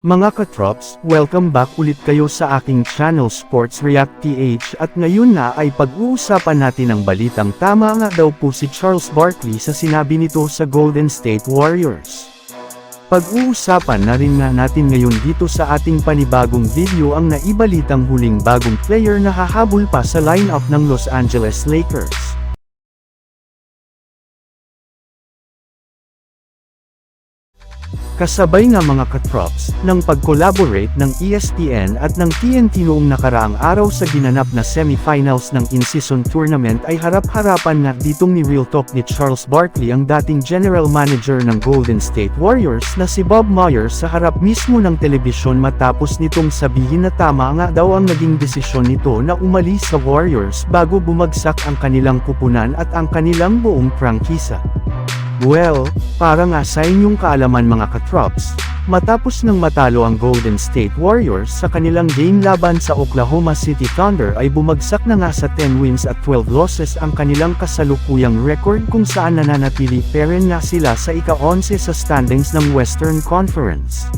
Mga katrops, welcome back ulit kayo sa aking channel Sports React PH at ngayon na ay pag-uusapan natin ang balitang tama nga daw po si Charles Barkley sa sinabi nito sa Golden State Warriors. Pag-uusapan na rin nga natin ngayon dito sa ating panibagong video ang naibalitang huling bagong player na hahabol pa sa lineup ng Los Angeles Lakers. Kasabay nga mga katrops, ng pag-collaborate ng ESPN at ng TNT noong nakaraang araw sa ginanap na semifinals ng in-season tournament ay harap-harapan nga ditong ni Real Talk ni Charles Barkley ang dating general manager ng Golden State Warriors na si Bob Myers sa harap mismo ng telebisyon matapos nitong sabihin na tama nga daw ang naging desisyon nito na umalis sa Warriors bago bumagsak ang kanilang kupunan at ang kanilang buong prangkisa. Well, para nga sa inyong kaalaman mga katrops, matapos ng matalo ang Golden State Warriors sa kanilang game laban sa Oklahoma City Thunder ay bumagsak na nga sa 10 wins at 12 losses ang kanilang kasalukuyang record kung saan nananatili pa rin nga sila sa ika-11 sa standings ng Western Conference.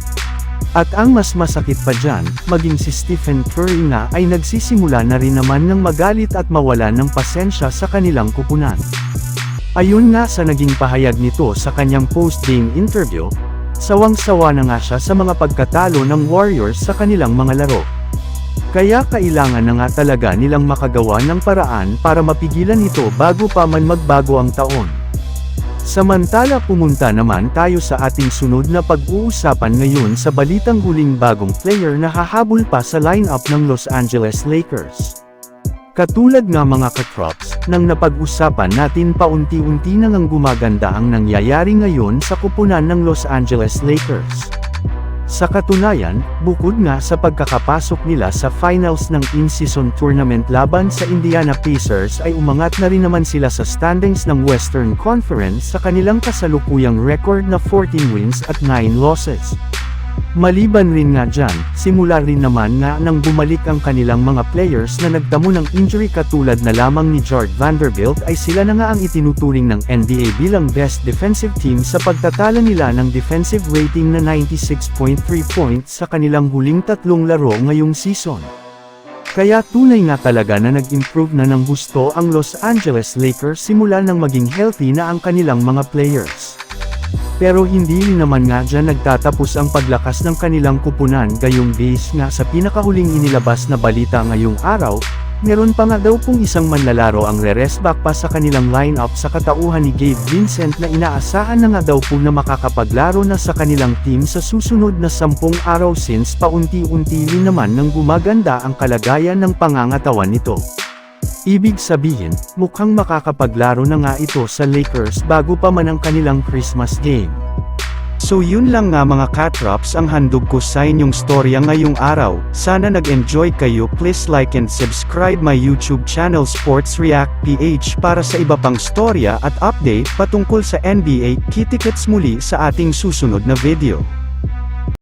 At ang mas masakit pa dyan, maging si Stephen Curry na ay nagsisimula na rin naman ng magalit at mawala ng pasensya sa kanilang kupunan. Ayun nga sa naging pahayag nito sa kanyang post-game interview, sawang-sawa na nga siya sa mga pagkatalo ng Warriors sa kanilang mga laro. Kaya kailangan na nga talaga nilang makagawa ng paraan para mapigilan ito bago pa man magbago ang taon. Samantala pumunta naman tayo sa ating sunod na pag-uusapan ngayon sa balitang huling bagong player na hahabol pa sa lineup ng Los Angeles Lakers. Katulad nga mga katrops, nang napag-usapan natin paunti-unti na ngang gumaganda ang nangyayari ngayon sa kupunan ng Los Angeles Lakers. Sa katunayan, bukod nga sa pagkakapasok nila sa finals ng in-season tournament laban sa Indiana Pacers ay umangat na rin naman sila sa standings ng Western Conference sa kanilang kasalukuyang record na 14 wins at 9 losses. Maliban rin nga dyan, simula rin naman nga nang bumalik ang kanilang mga players na nagtamo ng injury katulad na lamang ni Jard Vanderbilt ay sila na nga ang itinuturing ng NBA bilang best defensive team sa pagtatala nila ng defensive rating na 96.3 points sa kanilang huling tatlong laro ngayong season. Kaya tunay nga talaga na nag-improve na ng gusto ang Los Angeles Lakers simula nang maging healthy na ang kanilang mga players. Pero hindi naman nga dyan nagtatapos ang paglakas ng kanilang kupunan gayong base nga sa pinakahuling inilabas na balita ngayong araw, meron pa nga daw pong isang manlalaro ang re-rest back pa sa kanilang lineup sa katauhan ni Gabe Vincent na inaasahan na nga daw po na makakapaglaro na sa kanilang team sa susunod na sampung araw since paunti-unti naman nang gumaganda ang kalagayan ng pangangatawan nito. Ibig sabihin, mukhang makakapaglaro na nga ito sa Lakers bago pa man ang kanilang Christmas game. So yun lang nga mga katrops ang handog ko sa inyong storya ngayong araw. Sana nag-enjoy kayo please like and subscribe my YouTube channel Sports React PH para sa iba pang storya at update patungkol sa NBA. Kitikets muli sa ating susunod na video.